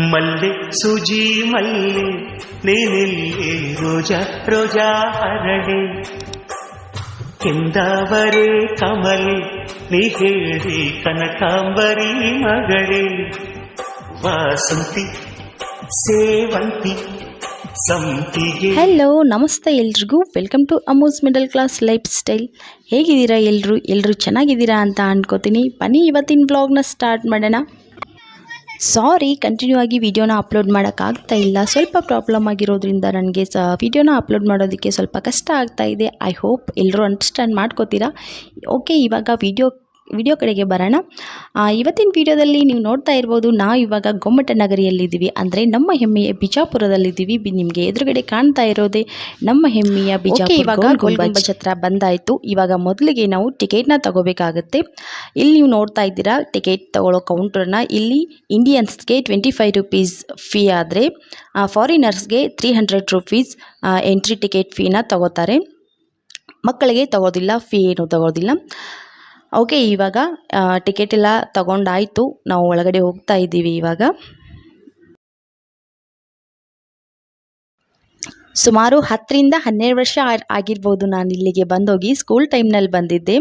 ಮಲ್ಲೆ ಸೂಜಿ ಮಲ್ಲೆ ನೀನಿಲ್ಲಿ ರೋಜಾ ರೋಜಾ ಹರಡೆ ಕೆಂದಾವರೆ ಕಮಲೆ, ನೀ ಹೇಳಿ ಕನಕಾಂಬರಿ ಮಗಳೇ. ವಾಸಂತಿ, ಸೇವಂತಿ ಹಲೋ ನಮಸ್ತೆ ಎಲ್ರಿಗೂ. Welcome to Amu's middle class lifestyle ಹೇಗಿದ್ದೀರಾ ಎಲ್ಲರೂ ಎಲ್ಲರೂ ಚೆನ್ನಾಗಿದ್ದೀರಾ ಅಂತ ಅನ್ಕೋತೀನಿ. ಬನ್ನಿ ಇವತ್ತಿನ ಬ್ಲಾಗ್ನ ಸ್ಟಾರ್ಟ್ ಮಾಡೋಣ. ಸಾರಿ ಕಂಟಿನ್ಯೂ ಆಗಿ ವಿಡಿಯೋನ ಅಪ್ಲೋಡ್ ಮಾಡೋಕ್ಕಾಗ್ತಾ ಇಲ್ಲ. ಸ್ವಲ್ಪ ಪ್ರಾಬ್ಲಮ್ ಆಗಿರೋದ್ರಿಂದ ನನಗೆ ಸ ವಿಡಿಯೋನ ಅಪ್ಲೋಡ್ ಮಾಡೋದಕ್ಕೆ ಸ್ವಲ್ಪ ಕಷ್ಟ ಆಗ್ತಾ ಇದೆ. ಐ ಹೋಪ್ ಎಲ್ಲರೂ ಅಂಡರ್ಸ್ಟ್ಯಾಂಡ್ ಮಾಡ್ಕೋತೀರಾ? ಓಕೆ ಇವಾಗ ವಿಡಿಯೋ ವಿಡಿಯೋ ಕಡೆಗೆ ಬರೋಣ. ಇವತ್ತಿನ ವಿಡಿಯೋದಲ್ಲಿ ನೀವು ನೋಡ್ತಾ ಇರ್ಬೋದು ನಾವು ಇವಾಗ ಗೊಮ್ಮಟ ನಗರಿಯಲ್ಲಿದ್ದೀವಿ. ಅಂದರೆ ನಮ್ಮ ಹೆಮ್ಮೆಯ ಬಿಜಾಪುರದಲ್ಲಿದ್ದೀವಿ. ಬಿ ನಿಮಗೆ ಎದುರುಗಡೆ ಕಾಣ್ತಾ ಇರೋದೇ ನಮ್ಮ ಹೆಮ್ಮೆಯ ಬಿಜಾಪುರ ಇವಾಗ ಗೋಲ್ಗುಂಬಜ್ ಹತ್ರ ಬಂದಾಯಿತು. ಇವಾಗ ಮೊದಲಿಗೆ ನಾವು ಟಿಕೆಟ್ನ ತಗೋಬೇಕಾಗುತ್ತೆ. ಇಲ್ಲಿ ನೀವು ನೋಡ್ತಾ ಇದ್ದೀರಾ ಟಿಕೆಟ್ ತಗೊಳ್ಳೋ ಕೌಂಟರ್ನ. ಇಲ್ಲಿ ಇಂಡಿಯನ್ಸ್ಗೆ ಟ್ವೆಂಟಿ ಫೈವ್ ರುಪೀಸ್ ಫೀ ಆದರೆ ಫಾರಿನರ್ಸ್ಗೆ three hundred rupees entry ticket ಫೀನ ತಗೋತಾರೆ. ಮಕ್ಕಳಿಗೆ ತಗೋದಿಲ್ಲ ಫೀ ಏನು ತಗೋದಿಲ್ಲ. ಓಕೆ, ಇವಾಗ ಟಿಕೆಟ್ ಎಲ್ಲ ತಗೊಂಡಾಯಿತು. ನಾವು ಒಳಗಡೆ ಹೋಗ್ತಾ ಇದ್ದೀವಿ ಇವಾಗ. ಸುಮಾರು ಹತ್ತರಿಂದ ಹನ್ನೆರಡು ವರ್ಷ ಆಗಿರ್ಬೋದು ನಾನು ಇಲ್ಲಿಗೆ ಬಂದೋಗಿ, ಸ್ಕೂಲ್ ಟೈಮ್ನಲ್ಲಿ ಬಂದಿದ್ದೆ.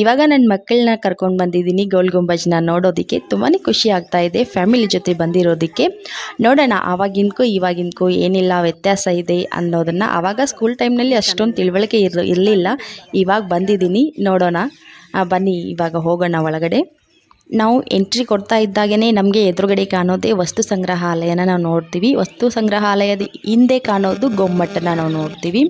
ಇವಾಗ ನನ್ನ ಮಕ್ಕಳನ್ನ ಕರ್ಕೊಂಡು ಬಂದಿದ್ದೀನಿ ಗೋಲ್ ಗುಂಬಜ್ನ ನೋಡೋದಕ್ಕೆ. ತುಂಬಾ ಖುಷಿ ಆಗ್ತಾ ಇದೆ ಫ್ಯಾಮಿಲಿ ಜೊತೆ ಬಂದಿರೋದಕ್ಕೆ. ನೋಡೋಣ, ಆವಾಗಿನ್ಕೂ, ಇವಾಗಿನ್ಕೂ, ಏನಿಲ್ಲ, ವ್ಯತ್ಯಾಸ ಇದೆ ಅನ್ನೋದನ್ನು. ಆವಾಗ ಸ್ಕೂಲ್ ಟೈಮ್ನಲ್ಲಿ ಅಷ್ಟೊಂದು ತಿಳುವಳಿಕೆ ಇರ ಇರಲಿಲ್ಲ. ಇವಾಗ ಬಂದಿದ್ದೀನಿ, ನೋಡೋಣ. ಬನ್ನಿ, ಇವಾಗ ಹೋಗೋಣ ಒಳಗಡೆ. ನಾವು ಎಂಟ್ರಿ ಕೊಡ್ತಾ ಇದ್ದಾಗೇ ನಮಗೆ ಎದುರುಗಡೆ ಕಾಣೋದೇ ವಸ್ತು ಸಂಗ್ರಹಾಲಯನ ನಾವು ನೋಡ್ತೀವಿ. ವಸ್ತು ಸಂಗ್ರಹಾಲಯದ ಹಿಂದೆ ಕಾಣೋದು ಗೊಮ್ಮಟ್ಟನ ನಾವು ನೋಡ್ತೀವಿ.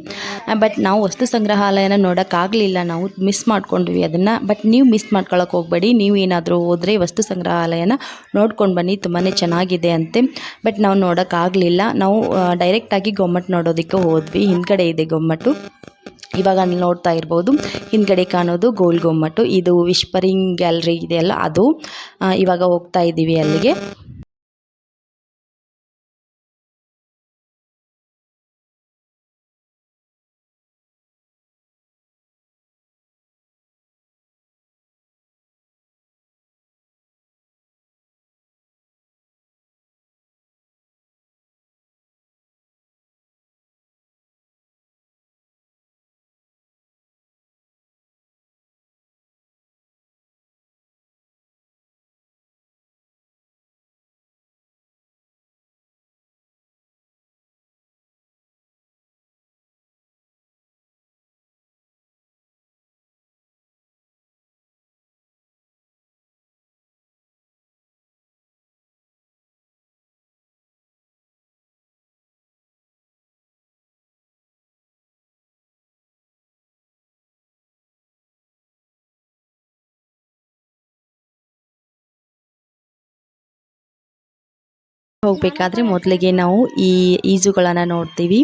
ಬಟ್ ನಾವು ವಸ್ತು ಸಂಗ್ರಹಾಲಯನ ನೋಡೋಕ್ಕಾಗಲಿಲ್ಲ. ನಾವು ಮಿಸ್ ಮಾಡ್ಕೊಂಡ್ವಿ ಅದನ್ನು. ಬಟ್ ನೀವು ಮಿಸ್ ಮಾಡ್ಕೊಳಕ್ಕೆ ಹೋಗಬೇಡಿ. ನೀವು ಏನಾದರೂ ಹೋದರೆ ವಸ್ತು ಸಂಗ್ರಹಾಲಯನ ನೋಡ್ಕೊಂಡು ಬನ್ನಿ. ತುಂಬಾ ಚೆನ್ನಾಗಿದೆ ಅಂತೆ. ಬಟ್ ನಾವು ನೋಡೋಕ್ಕಾಗಲಿಲ್ಲ. ನಾವು ಡೈರೆಕ್ಟಾಗಿ ಗೊಮ್ಮಟ್ಟು ನೋಡೋದಕ್ಕೆ ಹೋದ್ವಿ. ಹಿಂದ್ಗಡೆ ಇದೆ ಗೊಮ್ಮಟ್ಟು ಇವಾಗ ಅಲ್ಲಿ ನೋಡ್ತಾ ಇರ್ಬೋದು. ಹಿಂದ್ಗಡೆ ಕಾಣೋದು ಗೋಲ್ ಗೊಮ್ಮಟು ಇದು ವಿಶ್ಪರಿಂಗ್ ಗ್ಯಾಲ್ರಿ ಇದೆಯಲ್ಲ, ಅದು ಇವಾಗ ಹೋಗ್ತಾ ಇದ್ದೀವಿ ಅಲ್ಲಿಗೆ. ಹೋಗಬೇಕಾದ್ರೆ ಮೊದಲಿಗೆ ನಾವು ಈ ಈಜುಗಳನ್ನು ನೋಡ್ತೀವಿ.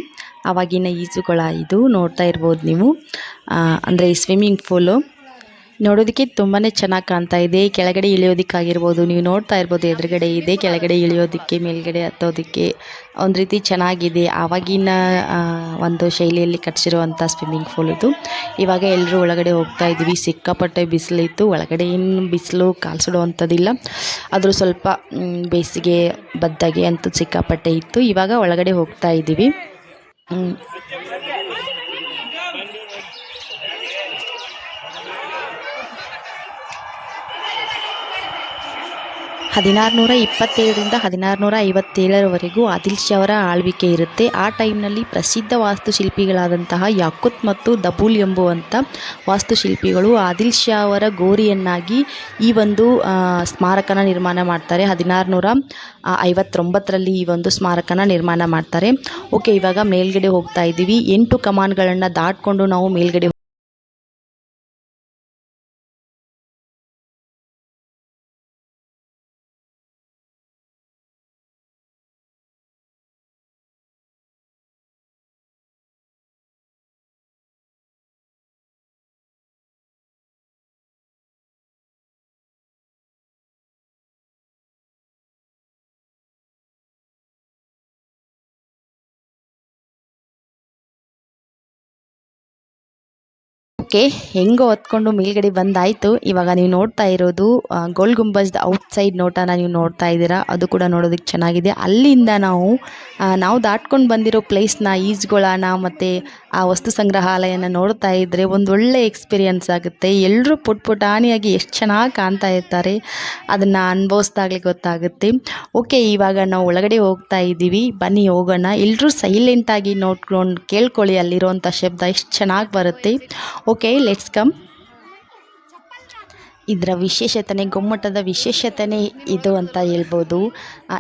ಆವಾಗಿನ ಈಜುಗಳ ಇದು ನೋಡ್ತಾ ಇರ್ಬೋದು ನೀವು. ಅಂದರೆ ಸ್ವಿಮ್ಮಿಂಗ್ ಪೂಲು ನೋಡೋದಕ್ಕೆ ತುಂಬಾ ಚೆನ್ನಾಗಿ ಕಾಣ್ತಾ ಇದೆ. ಕೆಳಗಡೆ ಇಳಿಯೋದಕ್ಕಾಗಿರ್ಬೋದು. ನೀವು ನೋಡ್ತಾ ಇರ್ಬೋದು ಎದುರುಗಡೆ ಇದೆ, ಕೆಳಗಡೆ ಇಳಿಯೋದಕ್ಕೆ, ಮೇಲ್ಗಡೆ ಹತ್ತೋದಕ್ಕೆ. ಒಂದು ರೀತಿ ಚೆನ್ನಾಗಿದೆ. ಆವಾಗಿನ ಒಂದು ಶೈಲಿಯಲ್ಲಿ ಕಟ್ಸಿರುವಂಥ ಸ್ವಿಮ್ಮಿಂಗ್ ಪೂಲ್ ಇದು. ಇವಾಗ ಎಲ್ಲರೂ ಒಳಗಡೆ ಹೋಗ್ತಾ ಇದ್ವಿ ಸಿಕ್ಕಾಪಟ್ಟೆ ಬಿಸಿಲಿತ್ತು. ಒಳಗಡೆ ಏನು ಬಿಸಿಲು ಕಾಲ್ಸಿಡುವಂಥದ್ದಿಲ್ಲ. ಆದರೂ ಸ್ವಲ್ಪ ಬೇಸಿಗೆ ಬದ್ದಾಗೆ ಅಂತೂ ಸಿಕ್ಕಾಪಟ್ಟೆ ಇತ್ತು. ಇವಾಗ ಒಳಗಡೆ ಹೋಗ್ತಾ ಇದ್ದೀವಿ. ಮ್, ಹದಿನಾರು ನೂರ ಇಪ್ಪತ್ತೇಳರಿಂದ ಹದಿನಾರುನೂರ ಐವತ್ತೇಳರವರೆಗೂ ಆದಿಲ್ ಅವರ ಆಳ್ವಿಕೆ ಇರುತ್ತೆ. ಆ ಟೈಮ್ನಲ್ಲಿ ಪ್ರಸಿದ್ಧ ವಾಸ್ತುಶಿಲ್ಪಿಗಳಾದಂತಹ ಯಾಕುತ್ ಮತ್ತು ದಬೂಲ್ ಎಂಬುವಂಥ ವಾಸ್ತುಶಿಲ್ಪಿಗಳು ಆದಿಲ್ ಶಾ ಅವರ ಗೋರಿಯನ್ನಾಗಿ ಈ ಒಂದು ಸ್ಮಾರಕನ ನಿರ್ಮಾಣ ಮಾಡ್ತಾರೆ. ಹದಿನಾರುನೂರ ಐವತ್ತೊಂಬತ್ತರಲ್ಲಿ ಈ ಒಂದು ಸ್ಮಾರಕನ ನಿರ್ಮಾಣ ಮಾಡ್ತಾರೆ. ಓಕೆ ಇವಾಗ ಮೇಲ್ಗಡೆ ಹೋಗ್ತಾ ಇದ್ದೀವಿ. ಎಂಟು ಕಮಾನ್ಗಳನ್ನು ದಾಟ್ಕೊಂಡು ನಾವು ಮೇಲ್ಗಡೆ ಓಕೆ, ಹೆಂಗೋ ಹೊತ್ಕೊಂಡು ಮೇಲ್ಗಡೆ ಬಂದಾಯಿತು. ಇವಾಗ ನೀವು ನೋಡ್ತಾ ಇರೋದು ಗೋಲ್ ಗುಂಬಜ್ದ ಔಟ್ಸೈಡ್ ನೋಟನ ನೀವು ನೋಡ್ತಾ ಇದ್ದೀರಾ. ಅದು ಕೂಡ ನೋಡೋದಕ್ಕೆ ಚೆನ್ನಾಗಿದೆ. ಅಲ್ಲಿಂದ ನಾವು ನಾವು ದಾಟ್ಕೊಂಡು ಬಂದಿರೋ ಪ್ಲೇಸ್ನ ಈಜ್ಗೊಳನ ಮತ್ತು ಆ ವಸ್ತು ಸಂಗ್ರಹಾಲಯನ ನೋಡ್ತಾ ಇದ್ದರೆ ಒಂದು ಒಳ್ಳೆ ಎಕ್ಸ್ಪೀರಿಯನ್ಸ್ ಆಗುತ್ತೆ. ಎಲ್ಲರೂ ಪುಟ್ ಪುಟಾಣಿಯಾಗಿ ಎಷ್ಟು ಚೆನ್ನಾಗಿ ಕಾಣ್ತಾ ಇರ್ತಾರೆ. ಅದನ್ನು ಅನುಭವಿಸ್ದಾಗಲೇ ಗೊತ್ತಾಗುತ್ತೆ. ಓಕೆ, ಇವಾಗ ನಾವು ಒಳಗಡೆ ಹೋಗ್ತಾ ಇದ್ದೀವಿ. ಬನ್ನಿ, ಹೋಗೋಣ. ಎಲ್ಲರೂ ಸೈಲೆಂಟಾಗಿ ನೋಡ್ಕೊಂಡು ಕೇಳ್ಕೊಳ್ಳಿ ಅಲ್ಲಿರೋಂಥ ಶಬ್ದ ಎಷ್ಟು ಚೆನ್ನಾಗಿ ಬರುತ್ತೆ. ಓಕೆ ಲೆಟ್ಸ್ ಕಮ್ ಇದರ ವಿಶೇಷತೆನೇ, ಗೊಮ್ಮಟದ ವಿಶೇಷತೆನೇ ಇದು ಅಂತ ಹೇಳ್ಬೋದು.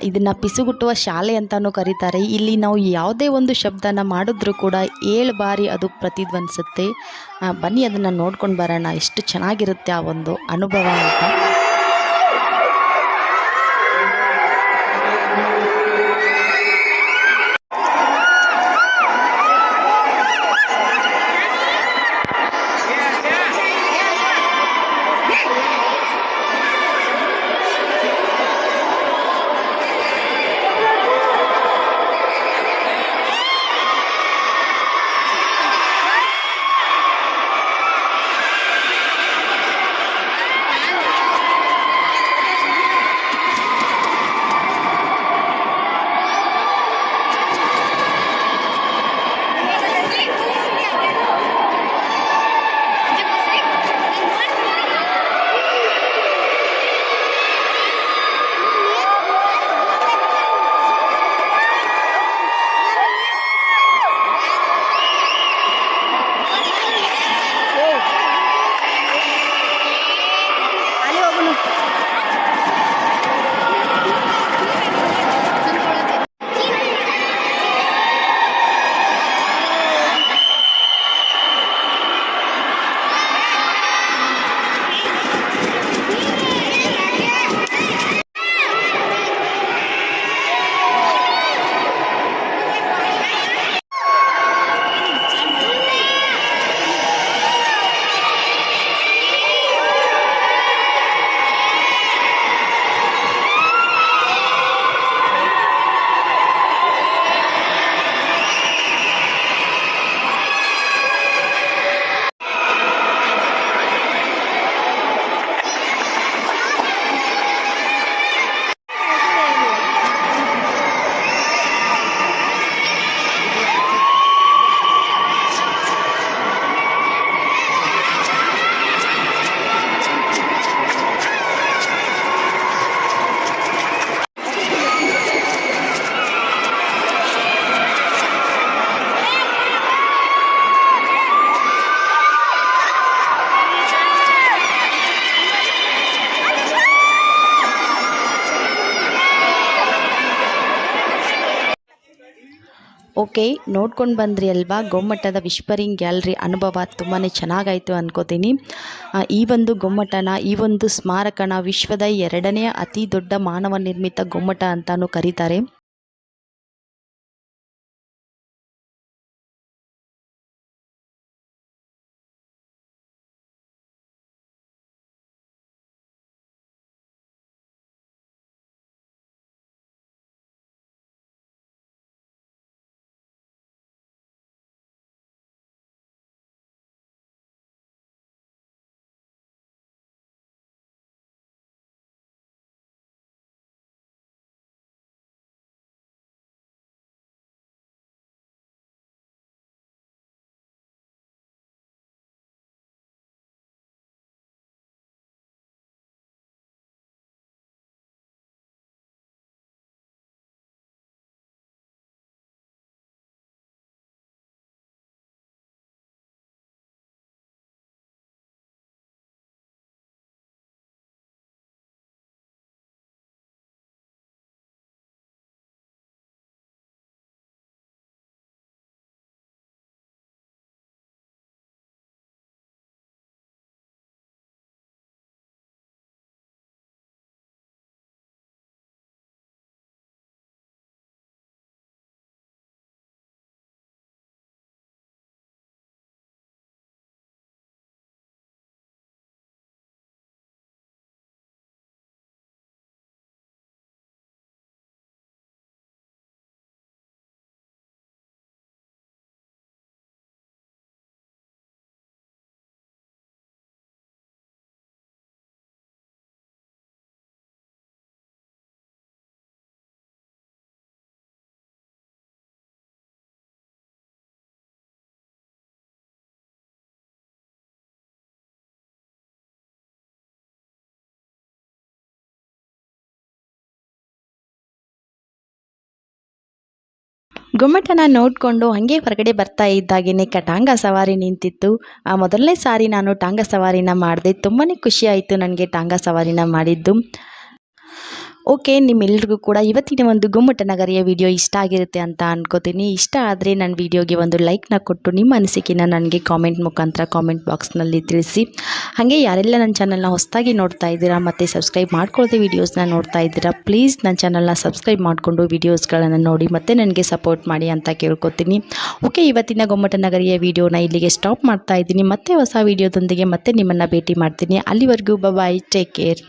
ಇದನ್ನು ಪಿಸುಗುಟ್ಟುವ ಶಾಲೆ ಅಂತಲೂ ಕರೀತಾರೆ. ಇಲ್ಲಿ ನಾವು ಯಾವುದೇ ಒಂದು ಶಬ್ದನ ಮಾಡಿದ್ರೂ ಕೂಡ ಏಳು ಬಾರಿ ಅದು ಪ್ರತಿಧ್ವನಿಸುತ್ತೆ. ಬನ್ನಿ ಅದನ್ನು ನೋಡ್ಕೊಂಡು ಬರೋಣ. ಎಷ್ಟು ಚೆನ್ನಾಗಿರುತ್ತೆ ಆ ಒಂದು ಅನುಭವ ಅಂತ. ಓಕೆ, ನೋಡ್ಕೊಂಡು ಬಂದ್ರಿ ಅಲ್ವಾ? ಗೊಮ್ಮಟದ ವಿಶ್ವರಿಂಗ್ ಗ್ಯಾಲರಿ ಅನುಭವ ತುಂಬಾ ಚೆನ್ನಾಗಾಯಿತು ಅನ್ಕೋತೀನಿ. ಈ ಒಂದು ಗೊಮ್ಮಟನ ಈ ಒಂದು ಸ್ಮಾರಕನ ವಿಶ್ವದ ಎರಡನೇ ಅತಿ ದೊಡ್ಡ ಮಾನವ ನಿರ್ಮಿತ ಗೊಮ್ಮಟ ಅಂತಲೂ ಕರೀತಾರೆ. ಗುಮ್ಮಟನ ನೋಡಿಕೊಂಡು ಹಾಗೆ ಹೊರಗಡೆ ಬರ್ತಾ ಇದ್ದಾಗೇನೆ ಕಟಾಂಗ ಸವಾರಿ ನಿಂತಿತ್ತು. ಆ ಮೊದಲನೇ ಸಾರಿ ನಾನು ಟಾಂಗ ಸವಾರಿನ ಮಾಡಿದೆ ತುಂಬಾ ಖುಷಿಯಾಯಿತು ನನಗೆ ಟಾಂಗ ಸವಾರಿನ ಮಾಡಿದ್ದು. ಓಕೆ, ನಿಮ್ಮೆಲ್ರಿಗೂ ಕೂಡ ಇವತ್ತಿನ ಒಂದು ಗುಮ್ಮಟ ನಗರಿಯ ವಿಡಿಯೋ ಇಷ್ಟ ಆಗಿರುತ್ತೆ ಅಂತ ಅನ್ಕೋತೀನಿ. ಇಷ್ಟ ಆದರೆ ನನ್ನ ವಿಡಿಯೋಗೆ ಒಂದು ಲೈಕ್ನ ಕೊಟ್ಟು ನಿಮ್ಮ ಅನಿಸಿಕೆನ ನನಗೆ ಕಾಮೆಂಟ್ ಮುಖಾಂತರ ಕಾಮೆಂಟ್ ಬಾಕ್ಸ್ನಲ್ಲಿ ತಿಳಿಸಿ. ಹಾಗೆ ಯಾರೆಲ್ಲ ನನ್ನ ಚಾನಲ್ನ ಹೊಸದಾಗಿ ನೋಡ್ತಾ ಇದ್ದೀರಾ ಮತ್ತು ಸಬ್ಸ್ಕ್ರೈಬ್ ಮಾಡ್ಕೊಳ್ದೆ ವೀಡಿಯೋಸ್ನ ನೋಡ್ತಾ ಇದ್ದೀರಾ ಪ್ಲೀಸ್ ನನ್ನ ಚಾನಲ್ನ ಸಬ್ಸ್ಕ್ರೈಬ್ ಮಾಡಿಕೊಂಡು ವೀಡಿಯೋಸ್ಗಳನ್ನು ನೋಡಿ ಮತ್ತೆ ನನಗೆ ಸಪೋರ್ಟ್ ಮಾಡಿ ಅಂತ ಕೇಳ್ಕೊತೀನಿ. ಓಕೆ, ಇವತ್ತಿನ ಗೊಮ್ಮಟ ನಗರಿಯ ವಿಡಿಯೋನ ಇಲ್ಲಿಗೆ ಸ್ಟಾಪ್ ಮಾಡ್ತಾ ಇದ್ದೀನಿ. ಮತ್ತೆ ಹೊಸ ವೀಡಿಯೋದೊಂದಿಗೆ ಮತ್ತೆ ನಿಮ್ಮನ್ನು ಭೇಟಿ ಮಾಡ್ತೀನಿ. ಅಲ್ಲಿವರೆಗೂ ಬಾಯ್ ಟೇಕ್ ಕೇರ್